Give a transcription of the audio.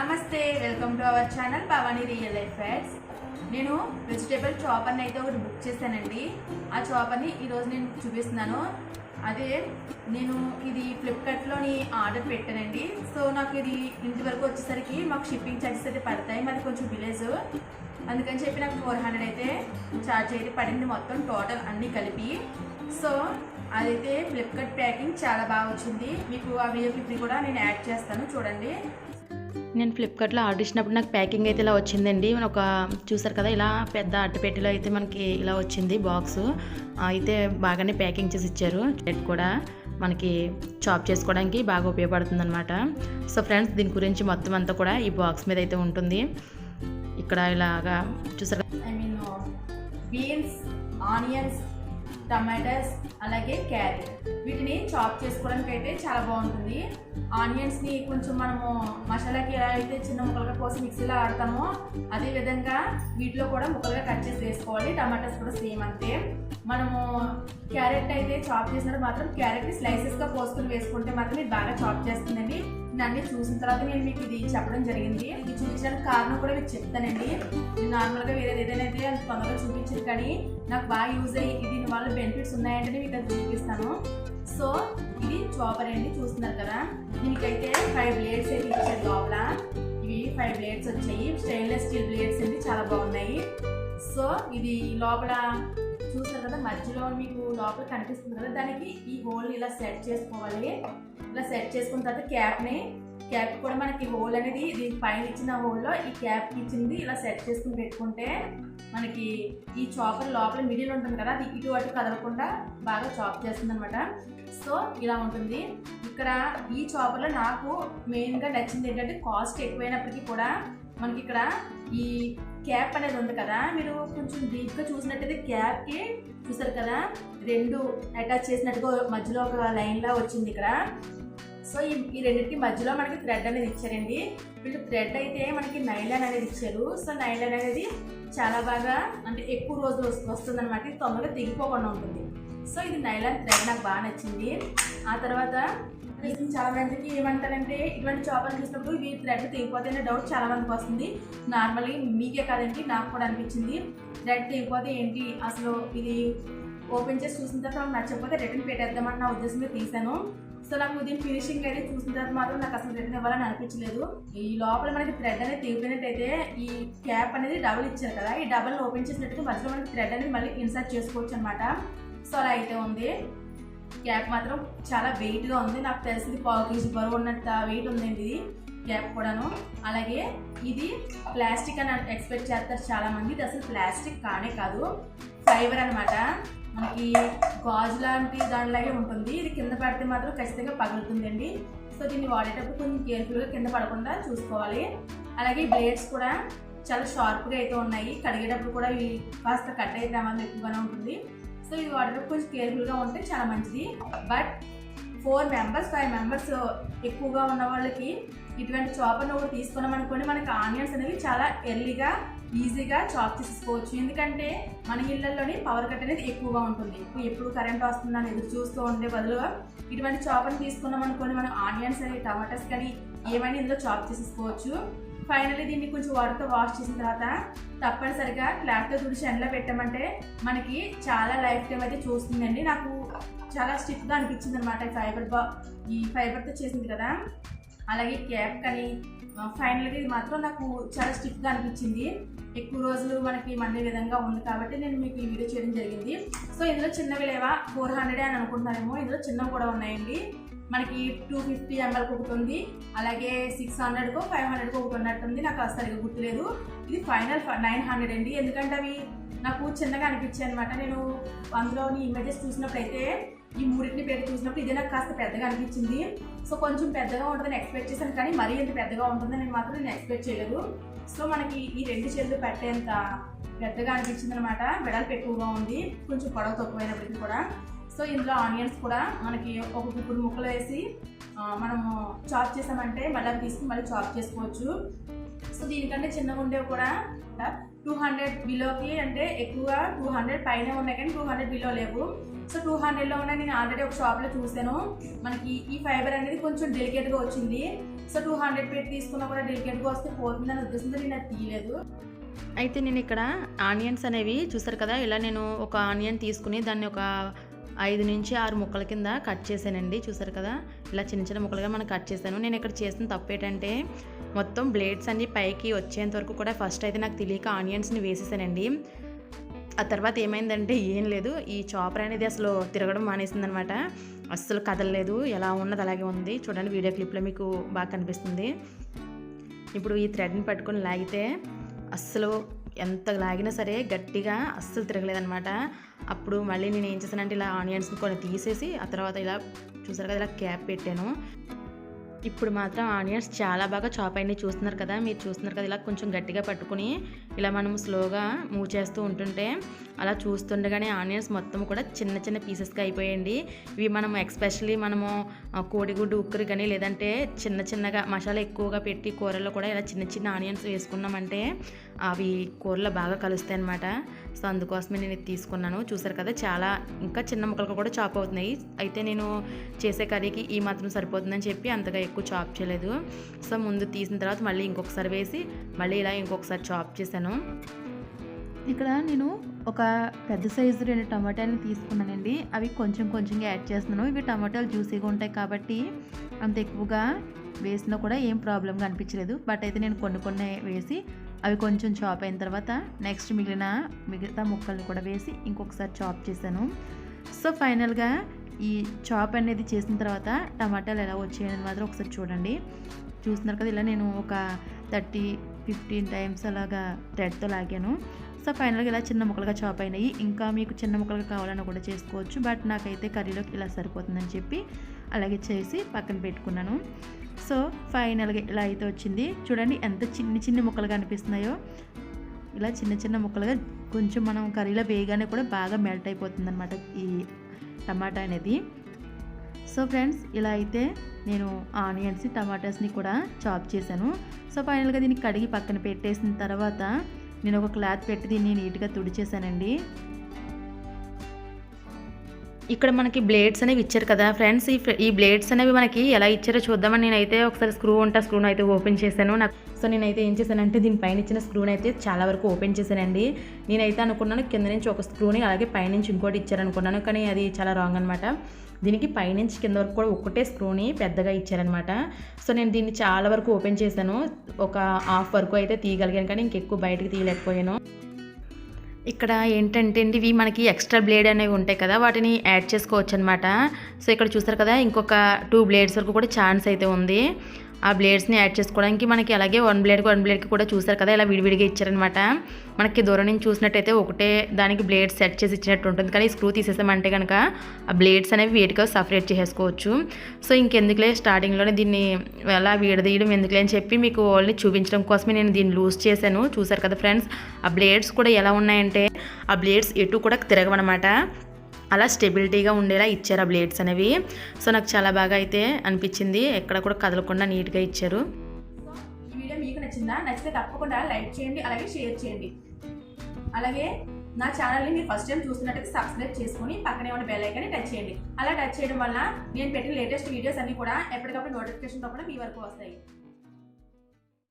నమస్తే welcome to our channel Bhavani real life fats నేను vegetable చాపర్ని అయితే ఒకటి బుక్ చేశానండి. ఆ చాపర్ని ఈరోజు నేను చూపిస్తున్నాను. అదే నేను ఇది ఫ్లిప్కార్ట్లోని ఆర్డర్ పెట్టానండి. సో నాకు ఇది ఇంటి వరకు వచ్చేసరికి మాకు షిప్పింగ్ ఛార్జెస్ అయితే పడతాయి. మాది కొంచెం విలేజ్. అందుకని చెప్పి నాకు ఫోర్ హండ్రెడ్ అయితే ఛార్జ్ అయితే పడింది మొత్తం టోటల్ అన్నీ కలిపి. సో అదైతే ఫ్లిప్కార్ట్ ప్యాకింగ్ చాలా బాగా వచ్చింది. మీకు ఆ వీడియో క్లిప్ని కూడా నేను యాడ్ చేస్తాను. చూడండి. నేను ఫ్లిప్కార్ట్లో ఆర్డర్ ఇచ్చినప్పుడు నాకు ప్యాకింగ్ అయితే ఇలా వచ్చిందండి. ఒక చూసారు కదా ఇలా పెద్ద అట్టపెట్టిలో అయితే మనకి ఇలా వచ్చింది బాక్స్ అయితే బాగానే ప్యాకింగ్ చేసి ఇచ్చారు. ప్లేట్ కూడా మనకి చాప్ చేసుకోవడానికి బాగా ఉపయోగపడుతుంది అనమాట సో ఫ్రెండ్స్ దీని గురించి మొత్తం అంతా కూడా ఈ బాక్స్ మీద అయితే ఉంటుంది. ఇక్కడ ఇలాగా చూసారు కదా. I mean beans onions tomatoes అలాగే క్యారెట్. వీటిని చాప్ చేసుకోవడానికి అయితే చాలా బాగుంటుంది. ఆనియన్స్ని కొంచెం మనము మసాలాకి ఎలా అయితే చిన్న ముక్కలుగా కోసి మిక్సీలో ఆడతామో అదే విధంగా వీటిలో కూడా ముక్కలుగా కట్ చేసి వేసుకోవాలి. టమాటాస్ కూడా సేమ్ అంతే. మనము క్యారెట్ అయితే చాప్ చేసినప్పుడు మాత్రం క్యారెట్ని స్లైసెస్గా కోసుకుని వేసుకుంటే మాత్రం ఇది బాగా చాప్ చేస్తుందండి. అన్ని చూసిన తర్వాత నేను మీకు ఇది చెప్పడం జరిగింది. ఇది చూపించడానికి కారణం కూడా మీకు చెప్తానండి. నేను నార్మల్గా వేరే ఏదైనా అయితే అంత తొందరగా చూపించదు కానీ నాకు బాగా యూజ్ అయ్యి దీని వల్ల బెనిఫిట్స్ ఉన్నాయంటే మీకు అది చూపిస్తాను. సో ఇది చాపర్ అండి చూస్తున్నారు కదా. దీనికైతే ఫైవ్ బ్లేడ్స్ అయితే ఇచ్చారు లోపల. ఇవి ఫైవ్ బ్లేడ్స్ వచ్చాయి. స్టెయిన్లెస్ స్టీల్ బ్లేడ్స్ అండి చాలా బాగున్నాయి. సో ఇది లోపల చూసారు కదా మధ్యలో మీకు లోపల కనిపిస్తుంది కదా దానికి ఈ హోల్ ఇలా సెట్ చేసుకోవాలి. ఇలా సెట్ చేసుకున్న తర్వాత క్యాప్ని క్యాప్ కూడా మనకి హోల్ అనేది దీని పైన ఇచ్చిన హోల్లో ఈ క్యాప్ ఇచ్చింది ఇలా సెట్ చేసుకుని పెట్టుకుంటే మనకి ఈ చాపర్ లోపల మిడిల్ ఉంటుంది కదా అది ఇటు అటు కదలకుండా బాగా చాప్ చేస్తుంది అనమాట సో ఇలా ఉంటుంది. ఇక్కడ ఈ చాపర్లో నాకు మెయిన్గా నచ్చింది ఏంటంటే కాస్ట్ ఎక్కువైనప్పటికీ కూడా మనకి ఇక్కడ ఈ క్యాప్ అనేది ఉంది కదా మీరు కొంచెం డీప్గా చూసినట్టయితే క్యాప్కి చూసారు కదా రెండు అటాచ్ చేసినట్టుగా మధ్యలో ఒక లైన్లా వచ్చింది ఇక్కడ. సో ఈ ఈ రెండింటికి మధ్యలో మనకి థ్రెడ్ అనేది ఇచ్చారండి. వీళ్ళు థ్రెడ్ అయితే మనకి నైలాన్ అనేది ఇచ్చారు. సో నైలాన్ అనేది చాలా బాగా అంటే ఎక్కువ రోజులు వస్తుంది అనమాట తొందరగా తెగిపోకుండా ఉంటుంది. సో ఇది నైలాన్ థ్రెడ్ నాకు బాగా నచ్చింది. ఆ తర్వాత చాలా మందికి ఏమంటారంటే ఇటువంటి చేపలు చూసినప్పుడు ఇవి థ్రెడ్ తెగిపోతే డౌట్ చాలా మందికి వస్తుంది. నార్మల్గా మీకే కాదండి నాకు కూడా అనిపించింది. థ్రెడ్ తెగిపోతే ఏంటి? అసలు ఇది ఓపెన్ చేసి చూసిన తర్వాత నచ్చకపోతే రిటర్న్ పెట్టేద్దామని నా ఉద్దేశంలో తీశాను. సో నాకు దీని ఫినిషింగ్ అయితే చూసిన తర్వాత మాత్రం నాకు అసలు రిటర్న్ ఇవ్వాలని అనిపించలేదు. ఈ లోపల మనకి థ్రెడ్ అనేది తెగిపోయినట్టయితే ఈ క్యాప్ అనేది డబుల్ ఇచ్చారు కదా ఈ డబుల్ని ఓపెన్ చేసినట్టు మధ్యలో మనకి థ్రెడ్ అనేది మళ్ళీ ఇన్సర్ట్ చేసుకోవచ్చు అనమాట సో అలా అయితే ఉంది. క్యాప్ మాత్రం చాలా వెయిట్గా ఉంది. నాకు తెలిసింది పావు కేజీ బరువు ఉన్నంత వెయిట్ ఉందండి ఇది క్యాప్ కూడాను. అలాగే ఇది ప్లాస్టిక్ అని ఎక్స్పెక్ట్ చేస్తారు చాలా మంది ఇది అసలు ప్లాస్టిక్ కానే కాదు ఫైబర్ అనమాట మనకి గాజు లాంటి దానిలాగే ఉంటుంది. ఇది కింద పడితే మాత్రం ఖచ్చితంగా పగులుతుందండి. సో దీన్ని వాడేటప్పుడు కొంచెం కేర్ఫుల్గా కింద పడకుండా చూసుకోవాలి. అలాగే బ్లేడ్స్ కూడా చాలా షార్ప్గా అయితే ఉన్నాయి. కడిగేటప్పుడు కూడా ఇవి కాస్త కట్ అయితే ప్రమాదం ఎక్కువగానే ఉంటుంది. సో ఇది వాటర్ కొంచెం కేర్ఫుల్గా ఉంటే చాలా మంచిది. But four members five members ఎక్కువగా ఉన్న వాళ్ళకి ఇటువంటి చాపర్ని ఒకటి తీసుకున్నాం అనుకోండి మనకి ఆనియన్స్ అనేవి చాలా ఎర్లీగా ఈజీగా చాప్ చేసుకోవచ్చు ఎందుకంటే మన ఇళ్ళలోని పవర్ కట్ అనేది ఎక్కువగా ఉంటుంది. ఇప్పుడు ఎప్పుడు కరెంట్ వస్తుందని ఎదురు చూస్తూ ఉండే బదులుగా ఇటువంటి చాపర్ని తీసుకున్నాం అనుకోండి మనం ఆనియన్స్ అని టమాటాస్ కానీ ఏమైనా ఇందులో చాప్ చేసేసుకోవచ్చు. ఫైనల్లీ దీన్ని కొంచెం వాటర్తో వాష్ చేసిన తర్వాత తప్పనిసరిగా క్లాత్తో తుడిచి ఎండలో పెట్టమంటే మనకి చాలా లైఫ్ టైం అయితే చూస్తుందండి. నాకు చాలా స్టిఫ్గా అనిపించింది అనమాట ఈ ఫైబర్ బా ఈ ఫైబర్తో చేసింది కదా. అలాగే క్యాప్ కానీ ఫైనల్గా ఇది మాత్రం నాకు చాలా స్టిఫ్గా అనిపించింది. ఎక్కువ రోజులు మనకి మండే విధంగా ఉంది కాబట్టి నేను మీకు ఈ వీడియో చేయడం జరిగింది. సో ఇందులో చిన్నవి లేవా? ఫోర్ హండ్రెడ్ అని అనుకుంటున్నారేమో. ఇందులో చిన్నవి కూడా ఉన్నాయండి. మనకి టూ ఫిఫ్టీ ఎంఎల్కి ఒకటి ఉంది అలాగే సిక్స్ హండ్రెడ్కో ఫైవ్ హండ్రెడ్కో ఒకటి ఉన్నట్టుంది నాకు అసలు సరిగ్గా గుర్తులేదు. ఇది ఫైనల్ నైన్ హండ్రెడ్ అండి. ఎందుకంటే అవి నాకు చిన్నగా అనిపించాయి అనమాట నేను అందులోని ఇమేజెస్ చూసినప్పుడు అయితే ఈ మూడింటిని పెట్టి చూసినప్పుడు ఇదే నాకు కాస్త పెద్దగా అనిపించింది. సో కొంచెం పెద్దగా ఉంటుందని ఎక్స్పెక్ట్ చేశాను కానీ మరీ ఎంత పెద్దగా ఉంటుందని నేను మాత్రం నేను ఎక్స్పెక్ట్ చేయలేదు. సో మనకి ఈ రెండు చేతులు పెట్టేంత పెద్దగా అనిపించింది అనమాట వెడల్పు ఎక్కువగా ఉంది. కొంచెం పొడవు తక్కువైనప్పటికీ కూడా. సో ఇందులో ఆనియన్స్ కూడా మనకి ఒక గుప్పుడు ముక్కలు వేసి మనము చాప్ చేసామంటే మళ్ళీ అవి తీసుకుని మళ్ళీ చాప్ చేసుకోవచ్చు. సో దీనికంటే చిన్నగా ఉండేవి కూడా టూ హండ్రెడ్ బిలోకి అంటే ఎక్కువగా టూ హండ్రెడ్ పైన ఉన్నాయి కానీ టూ హండ్రెడ్ బిలో లేవు. సో టూ హండ్రెడ్లో ఉన్న నేను ఆల్రెడీ ఒక షాప్లో చూశాను. మనకి ఈ ఫైబర్ అనేది కొంచెం డెలికేట్గా వచ్చింది. సో టూ హండ్రెడ్ పెట్టి తీసుకున్నా కూడా డెలికేట్గా వస్తే పోతుందని ఉద్దేశంతో నేను అది తీయలేదు. అయితే నేను ఇక్కడ ఆనియన్స్ అనేవి చూసారు కదా ఇలా నేను ఒక ఆనియన్ తీసుకుని దాన్ని ఒక ఐదు నుంచి ఆరు ముక్కల కింద కట్ చేశానండి. చూసారు కదా? ఇలా చిన్న చిన్న ముక్కలుగా మనం కట్ చేశాను. నేను ఇక్కడ చేసిన తప్పు ఏంటంటే మొత్తం బ్లేడ్స్ అన్ని పైకి వచ్చేంత వరకు కూడా ఫస్ట్ అయితే నాకు తెలియక ఆనియన్స్ని వేసేసానండి. ఆ తర్వాత ఏమైందంటే ఏం లేదు ఈ చాపర్ అనేది అసలు తిరగడం మానేసింది అనమాట అస్సలు కదలలేదు. ఎలా ఉన్నది అలాగే ఉంది. చూడండి వీడియో క్లిప్లో మీకు బాగా కనిపిస్తుంది. ఇప్పుడు ఈ థ్రెడ్ని పట్టుకొని లాగితే అస్సలు ఎంత లాగినా సరే గట్టిగా అస్సలు తిరగలేదనమాట అప్పుడు మళ్ళీ నేను ఏం చేశానంటే ఇలా ఆనియన్స్ని కొన్ని తీసేసి ఆ తర్వాత ఇలా చూసారు కదా ఇలా క్యాప్ పెట్టాను. ఇప్పుడు మాత్రం ఆనియన్స్ చాలా బాగా చాప్ అయినాయి. చూస్తున్నారు కదా మీరు చూస్తున్నారు కదా ఇలా కొంచెం గట్టిగా పట్టుకుని ఇలా మనం స్లోగా మూవ్ చేస్తూ ఉంటుంటే అలా చూస్తుండగానే ఆనియన్స్ మొత్తం కూడా చిన్న చిన్న పీసెస్గా అయిపోయాయండి ఇవి మనం ఎక్స్పెషల్లీ మనము కోడిగుడ్డు ఉక్కురు కానీ లేదంటే చిన్న చిన్నగా మసాలా ఎక్కువగా పెట్టి కూరల్లో కూడా ఇలా చిన్న చిన్న ఆనియన్స్ వేసుకున్నామంటే అవి కూరలో బాగా కలుస్తాయి అన్నమాట సో అందుకోసమే నేను ఇది తీసుకున్నాను. చూసారు కదా చాలా ఇంకా చిన్న ముక్కలు కూడా చాప్ అవుతున్నాయి. అయితే నేను చేసే కర్రీకి ఈ మాత్రం సరిపోతుందని చెప్పి అంతగా ఎక్కువ చాప్ చేయలేదు. సో ముందు తీసిన తర్వాత మళ్ళీ ఇంకొకసారి వేసి మళ్ళీ ఇలా ఇంకొకసారి చాప్ చేశాను. ఇక్కడ నేను ఒక పెద్ద సైజు రెండు టమాటాలు తీసుకున్నానండి. అవి కొంచెం కొంచెంగా యాడ్ చేస్తున్నాను. ఇవి టమాటాలు జ్యూసీగా ఉంటాయి కాబట్టి అంత ఎక్కువగా వేసినా కూడా ఏం ప్రాబ్లంగా అనిపించలేదు. బట్ అయితే నేను కొన్ని కొన్ని వేసి అవి కొంచెం చాప్ అయిన తర్వాత నెక్స్ట్ మిగిలిన మిగతా ముక్కల్ని కూడా వేసి ఇంకొకసారి చాప్ చేశాను. సో ఫైనల్గా ఈ చాప్ అనేది చేసిన తర్వాత టమాటాలు ఎలా వచ్చాయని మాత్రం ఒకసారి చూడండి. చూస్తున్నారు కదా ఇలా నేను ఒక థర్టీ ఫిఫ్టీన్ టైమ్స్ అలాగా థ్రెడ్తో లాగాను. సో ఫైనల్గా ఇలా చిన్న ముక్కలుగా చాప్ అయినాయి. ఇంకా మీకు చిన్న ముక్కలుగా కావాలన్నా కూడా చేసుకోవచ్చు. బట్ నాకైతే కర్రీలోకి ఇలా సరిపోతుందని చెప్పి అలాగే చేసి పక్కన పెట్టుకున్నాను. సో ఫైనల్గా ఇలా అయితే వచ్చింది. చూడండి ఎంత చిన్ని చిన్ని ముక్కలుగా అనిపిస్తున్నాయో ఇలా చిన్న చిన్న ముక్కలుగా కొంచెం మనం కర్రీలో వేయగానే కూడా బాగా మెల్ట్ అయిపోతుంది అనమాట ఈ టమాటా అనేది. సో ఫ్రెండ్స్ ఇలా అయితే నేను ఆనియన్స్ టమాటాస్ని కూడా చాప్ చేశాను. సో ఫైనల్గా దీన్ని కడిగి పక్కన పెట్టేసిన తర్వాత నేను ఒక క్లాత్ పెట్టి దీన్ని నీట్గా తుడిచేసానండి ఇక్కడ మనకి బ్లేడ్స్ అనేవి ఇచ్చారు కదా. ఫ్రెండ్స్ ఈ ఈ బ్లేడ్స్ అనేవి మనకి ఎలా ఇచ్చారో చూద్దామని నేనైతే ఒకసారి స్క్రూ ఉంటా స్క్రూను అయితే ఓపెన్ చేశాను. నాకు సో నేనైతే ఏం చేశానంటే దీనిపైన ఇచ్చిన స్క్రూని అయితే చాలా వరకు ఓపెన్ చేశానండి. నేనైతే అనుకున్నాను కింద నుంచి ఒక స్క్రూని అలాగే పైనుంచి ఇంకోటి ఇచ్చారనుకున్నాను కానీ అది చాలా రాంగ్ అనమాట దీనికి పైనుంచి కింద వరకు కూడా ఒక్కటే స్క్రూని పెద్దగా ఇచ్చారనమాట సో నేను దీన్ని చాలా వరకు ఓపెన్ చేశాను. ఒక హాఫ్ వరకు అయితే తీయగలిగాను కానీ ఇంకెక్కువ బయటకు తీయలేకపోయాను. ఇక్కడ ఏంటంటే అండి ఇవి మనకి ఎక్స్ట్రా బ్లేడ్ అనేవి ఉంటాయి కదా వాటిని యాడ్ చేసుకోవచ్చు అనమాట సో ఇక్కడ చూసారు కదా ఇంకొక టూ బ్లేడ్స్ వరకు కూడా ఛాన్స్ అయితే ఉంది. ఆ బ్లేడ్స్ని యాడ్ చేసుకోవడానికి మనకి అలాగే వన్ బ్లేడ్కి వన్ బ్లేడ్కి కూడా చూసారు కదా ఇలా విడివిడిగా ఇచ్చారనమాట మనకి దూరం నుంచి చూసినట్టయితే ఒకటే దానికి బ్లేడ్స్ సెట్ చేసి ఇచ్చినట్టు ఉంటుంది. కానీ స్క్రూ తీసేసామంటే కనుక ఆ బ్లేడ్స్ అనేవి వేటిగా సపరేట్ చేసుకోవచ్చు సో ఇంకెందుకులే స్టార్టింగ్లోనే దీన్ని ఎలా విడదీయడం ఎందుకులే అని చెప్పి మీకు ఓన్లీ చూపించడం కోసమే నేను దీన్ని లూజ్ చేశాను. చూసారు కదా ఫ్రెండ్స్ ఆ బ్లేడ్స్ కూడా ఎలా ఉన్నాయంటే ఆ బ్లేడ్స్ ఎటు కూడా తిరగవన్నమాట. అలా స్టెబిలిటీగా ఉండేలా ఇచ్చారు ఆ బ్లేడ్స్ అనేవి. సో నాకు చాలా బాగా అయితే అనిపించింది. ఎక్కడ కూడా కదలకుండా నీట్గా ఇచ్చారు. సో ఈ వీడియో మీకు నచ్చిందా? నచ్చితే తప్పకుండా లైక్ చేయండి అలాగే షేర్ చేయండి. అలాగే నా ఛానల్ని మీరు ఫస్ట్ టైం చూస్తున్నట్టయితే సబ్స్క్రైబ్ చేసుకొని పక్కనే ఉన్న బెల్ ఐకాన్ని టచ్ చేయండి. అలా టచ్ చేయడం వల్ల నేను పెట్టిన లేటెస్ట్ వీడియోస్ అన్నీ కూడా ఎప్పటికప్పుడు నోటిఫికేషన్తో కూడా మీ వరకు వస్తాయి.